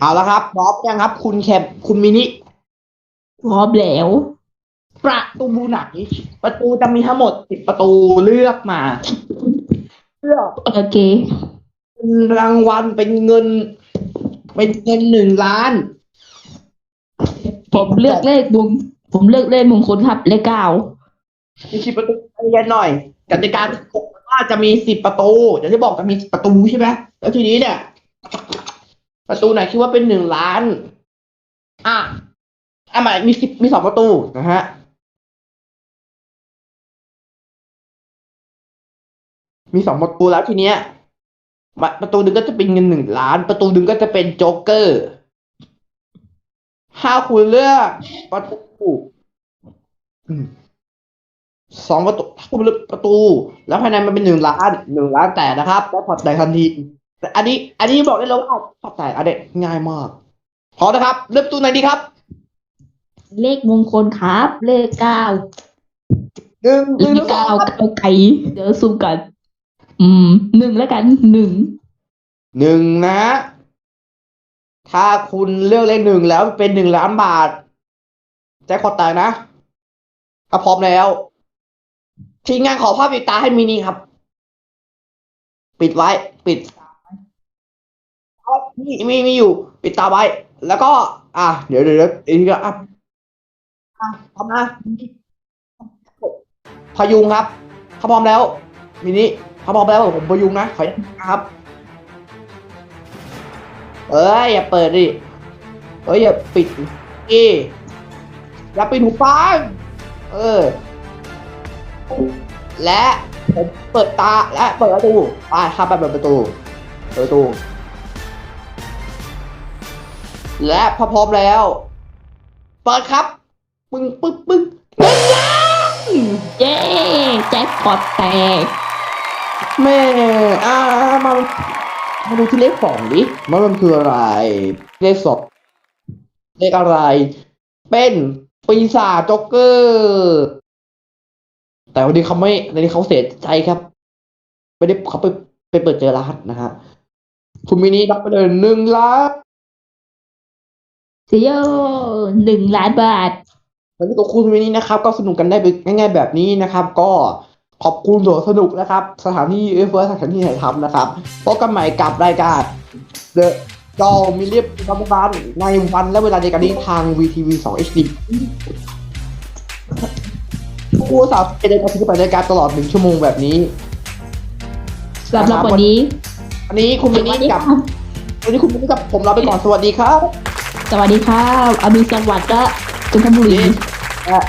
เอาละครับพร้อมยังครับ คุณแคมคุณมินิพร้อมแล้ว ประตูไหนประตูจะมีทั้งหมดสิบประตูเลือกมาเลือกโอเคเป็นรางวัลเป็นเงิน เป็นเงินหนึ่งล้าน ผมเลือกเลขมงผมเลือกเลขมงคลครับเลขเก้ามีสิบประตูเรียนหน่อยกติกาบอกว่าจะมีสิบประตูอย่างที่บอกจะมีประตูใช่ไหมแล้วทีนี้เนี่ย ประตูไหนคิดว่าเป็นหนึ่งล้าน อะอะหมายมีสิบมีสองประตูนะฮะ มีสองประตูแล้วทีเนี้ยมาประตูหนึ่งก็จะเป็นเงินหนึ่งล้าน ประตูหนึ่งก็จะเป็นโจ๊กเกอร์ถ้าคุณเลือกประตูอืมสองประตูถ้าคุณเลือกประตู แล้วภายในมันเป็นหนึ่งล้านหนึ่งล้านแต่นะครับแล้วพอใจทันที แต่อันนี้ อันนี้บอกได้เลยว่าพอใจอันนี้ง่ายมากพร้อมนะครับเลือกประตูไหนดีครับ เลขมงคลครับ เลขเก้าหนึ่งหเลนึ่งขสองเก้าครับเก้าไก่เดี๋ยวซูมกัน อืมหนึ่งแล้วกันหนึ่งหนึ่งนะ ถ้าคุณเลือกเลขหนึ่งแล้วเป็นหนึ่งล้านบาทแจ็คพอตแตกนะถ้าพร้อมแล้ว ทีมงานขอภาพปิดตาให้มินิครับ ปิดไว้ ปิด มีมีมีอยู่ ปิดตาไว้ แล้วก็ อะเดี๋ยวเดี๋ยวอีกทีก็อะอะพร้อมนะพยุงครับถ้าพร้อมแล้ว มินิถ้าพร้อมแล้วผมพยุงนะขออะครับ เอ้ยอย่าเปิดดิเอ้ยอย่าปิดดิอย่าปิดหูฟังเออ และผมเปิดตาและเปิดประตูไปครับไปเปิดประตูเปิดประตู และพอพร้อมแล้ว เปิดครับ ปึ้งปึ้งปึ้งเงินล้านเย้แจ็คพอตแตกแม่อ่ามามาดูที่เลขสองดิว่ามันคืออะไร เลขสองเลขอะไร เป็นปีศาจจ็อกเกอร์ แต่วันนี้เขาไม่วันนี้เขาเสียใจครับ ไม่ได้เขาไปไปเปิดเจอรหัสนะฮะคุณมินิรับไปเลยหนึ่งล้าน เซียวหนึ่งล้านบาทวันนี้กับคุณมินินะครับ ก็สนุกกันได้ง่าย ๆ แบบนี้นะครับ ก็ขอบคุณสวนสนุกนะครับ สถานที่เอฟเฟอร์สถานที่ถ่ายทำนะครับพบกันใหม่กับรายการ The ดอมิเลียบรับบานในวันและเวลาเดียวกันนี้ทาง VTV 2 HD ผู้สาวเป็นเดินทางที่ไปรายการตลอดหนึ่งชั่วโมงแบบนี้สำหรับวันนี้วันนี้คุณมินิกับครับ วันนี้คุณมินิกับผมลาไปก่อนสวัสดีครับ สวัสดีครับอดุลสวัสดิ์และจันทบุรีและ